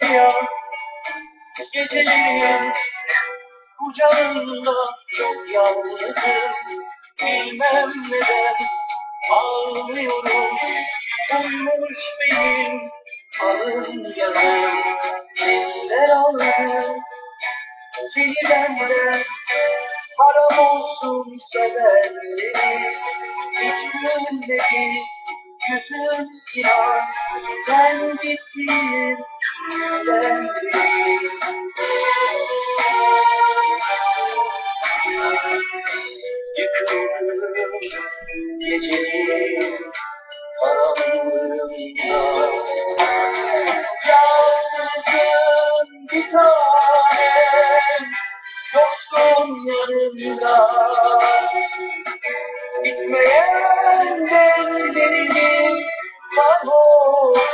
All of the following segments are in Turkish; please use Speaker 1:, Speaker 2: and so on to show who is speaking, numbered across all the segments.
Speaker 1: Siyah Gecelerin kucağında çok yalnızım. Bilmem neden ağlıyorum. Uyumuş benim alın yazım Eller aldı seni benden Haram olsun sevenlerin Hiç gülmedi yüzüm inan Sen gittin değil Yıkıldım gecenin karanlığında Yoksun yanımda Bitmeyen dertlerimin sarhoşluğunda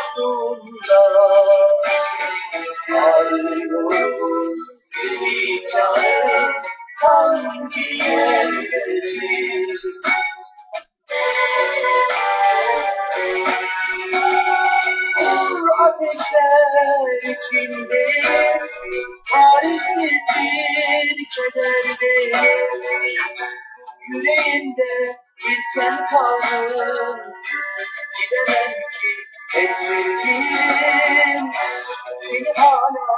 Speaker 1: Arıyorum seni canım hangi yerdesin? Yüreğimde bir sen kaldın. Gidemem ki sevdiğim Seni hala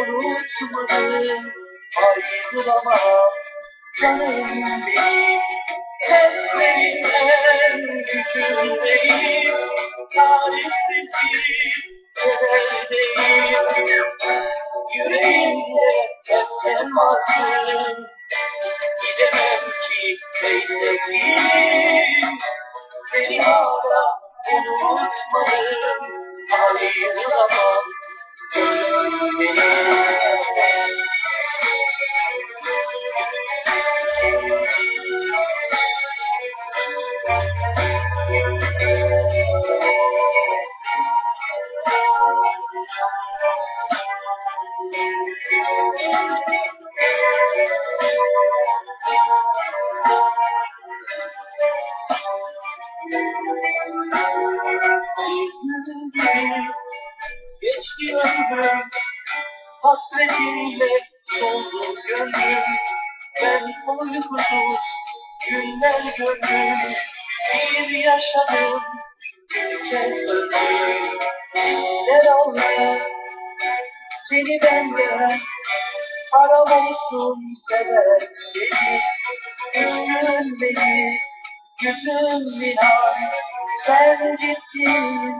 Speaker 1: unutmadım. Ayrılamam. Canım benim. Seslerin en gücündeyim Tarifsiz bir kederdeyim Yüreğimde hep sen varsın ki ey sevgilim Seni hala unutmadım Ayrılamam gönlüm Ömrüm Hasretinle soldu gönlüm. Ben uykusuz günler gördüm Bir yaşadım bir kez öldüm. Neler oldu seni benden Haram olsun sever beni Üzgün beni Yüzüm inan. Sen gittin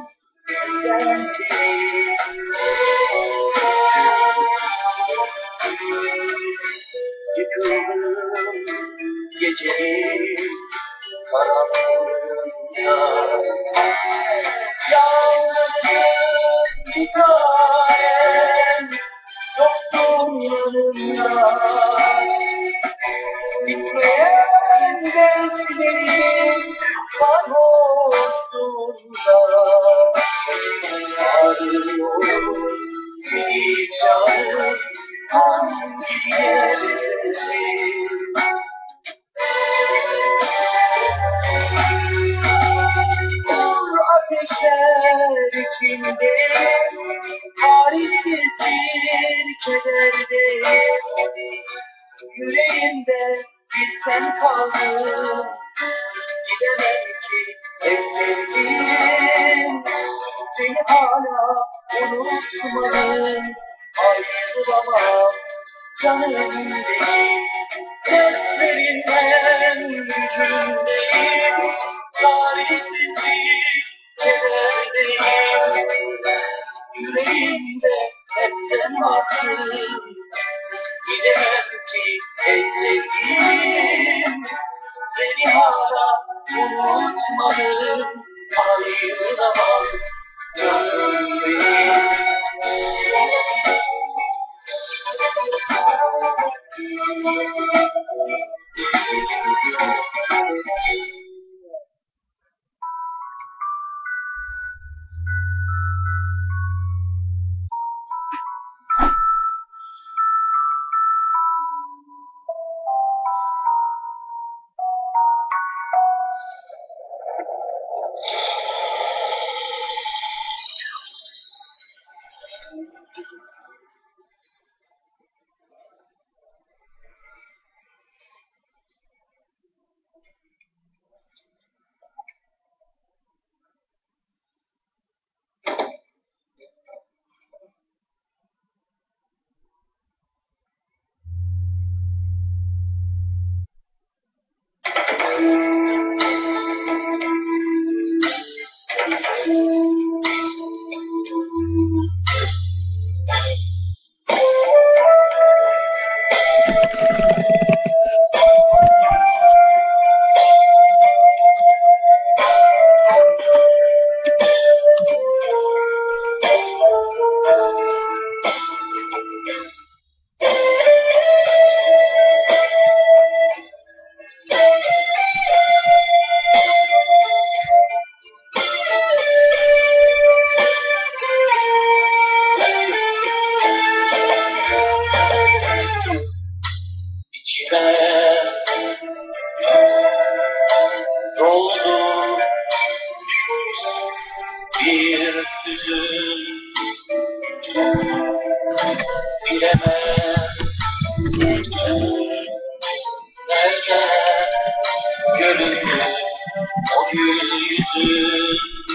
Speaker 1: Sen değil Yıkıldım gecenin karanlığında Yalnızım bir tanem Yoksun yanımda Bitmeyen dertlerim sarhoşluğunda sen kaldın. Gidemem ki tek sevdiğim Seni hala unutmadım. Ayrılamam canım benim. Dertlerin en gücündeyim Tarihsiz unutmadım gönlüm o gül yüzü.